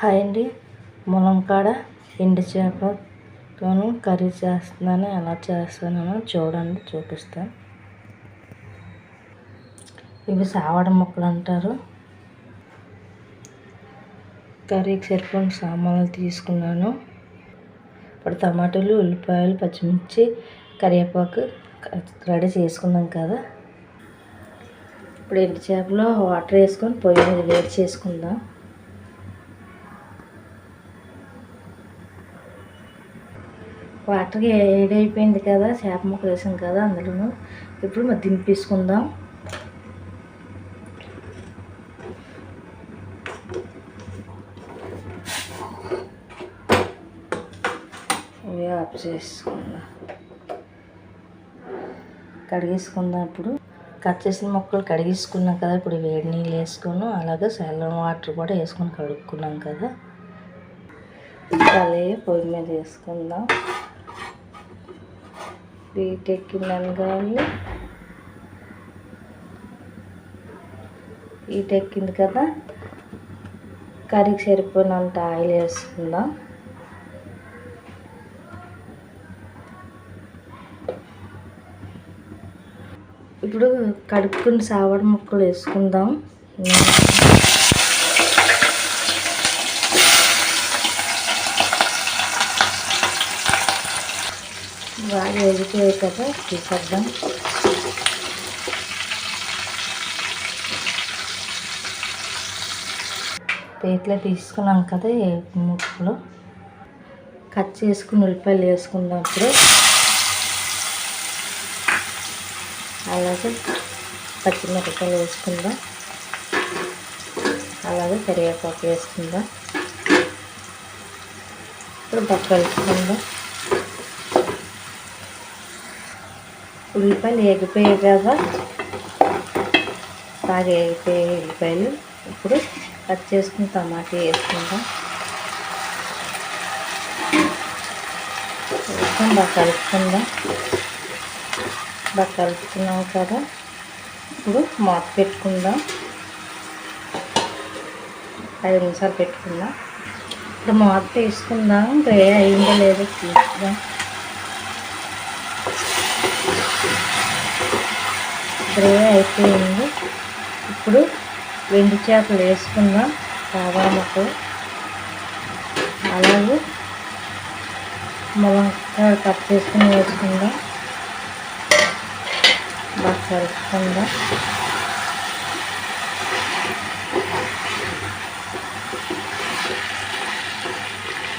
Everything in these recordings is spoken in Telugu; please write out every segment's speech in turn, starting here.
హాయ్ అండి. ములంకాడ ఎండు చేపతోను కర్రీ చేస్తున్నాను. ఎలా చేస్తున్నానో చూడండి చూపిస్తాను ఇవి సావడ ముక్కలు అంటారు. కర్రీకి సరిపోయిన సామాన్లు తీసుకున్నాను. ఇప్పుడు టమాటాలు ఉల్లిపాయలు పచ్చిమిర్చి కరివేపాకు రెడీ చేసుకున్నాం కదా. ఇప్పుడు ఎండు చేపలో వాటర్ వేసుకొని పొయ్యి మీద వేడి చేసుకుందాం. వాటర్ ఏడైపోయింది కదా చేప ముక్కలు వేసాం కదా అందులోనూ. ఇప్పుడు మరి దింపేసుకుందాం ఇవి ఆఫ్ చేసుకుందాం. కడిగేసుకుందాం ఇప్పుడు. కట్ చేసిన మొక్కలు కడిగేసుకున్నాం కదా ఇప్పుడు వేడి నీళ్ళు వేసుకొని అలాగే సెల్లం వాటర్ కూడా వేసుకొని కడుక్కున్నాం కదా. అలాగే పొయ్యి మీద వేసుకుందాం. బీటెక్ ఎక్కిందని కానీ కదా. కర్రీకి సరిపోయినంత ఆయిల్ వేసుకుందాం. ఇప్పుడు కడుక్కుని సావడ ముక్కలు వేసుకుందాం. బాగా వేగిపోయాయి కదా తీసేద్దాం ప్లేట్లో తీసుకున్నాం కదా ఈ ముక్కలు. కట్ చేసుకుని ఉల్లిపాయలు వేసుకున్నప్పుడు ఇప్పుడు అలాగే పచ్చిమిరపకాయలు వేసుకుందాం. అలాగే కరివేపాకు వేసుకుందాం. ఇప్పుడు బాగా వేసుకుందాం ఉల్లిపాయలు ఎగిపోయాయి కదా? బాగా ఎగిపోయాయి ఉల్లిపాయలు. ఇప్పుడు కట్ చేసుకుని టమాటా వేసుకుందాం. వేసుకొని బాగా కలుపుకుందాం. బాగా కలుపుకున్నాం కదా? ఇప్పుడు మూత పెట్టుకుందాం. ఐదు నిమిషాలు పెట్టుకుందాం. ఇప్పుడు మూత తీసుకుందాం రే అయిందో లేదో తీసుకుందాం గ్రే అయిపోయింది. ఇప్పుడు వెండి చేపలు వేసుకుందాం సావా ముక్కలు అలాగే ములంకాయ కట్ చేసుకుని వేసుకుందాం. బాగా కలుపుకుందాం.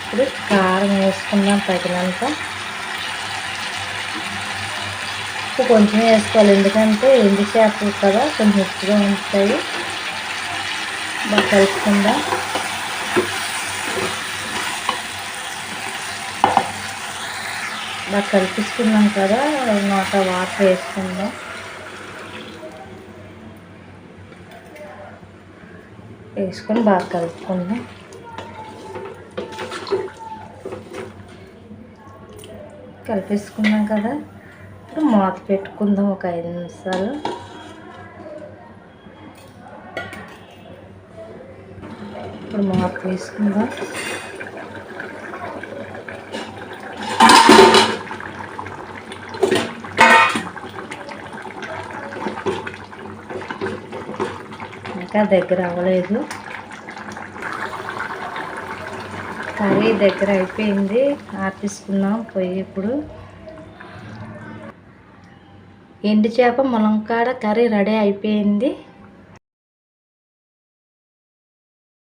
ఇప్పుడు కారం వేసుకుందాం తగినంత. ఉప్పు కొంచెం వేసుకోవాలి. ఎందుకంటే ఎండు చేపలు కదా కొంచెం ఉప్పుగా ఉంటాయి. బాగా కలుపుకుందాం. బాగా కలిపిస్తున్నాం కదా. నోట వాటర్ వేసుకుందాం. వేసుకొని బాగా కలుపుకుందాం. కలిపేసుకున్నాం కదా. ఇప్పుడు మూత పెట్టుకుందాం ఒక ఐదు నిమిషాలు. ఇప్పుడు మూత తీసుకుందాం. ఇంకా దగ్గర అవ్వలేదు. కర్రీ దగ్గర అయిపోయింది. ఆపేసుకున్నాం పొయ్యి ఇప్పుడు. ఎండు చేప ములంకాడ కర్రీ రెడీ అయిపోయింది.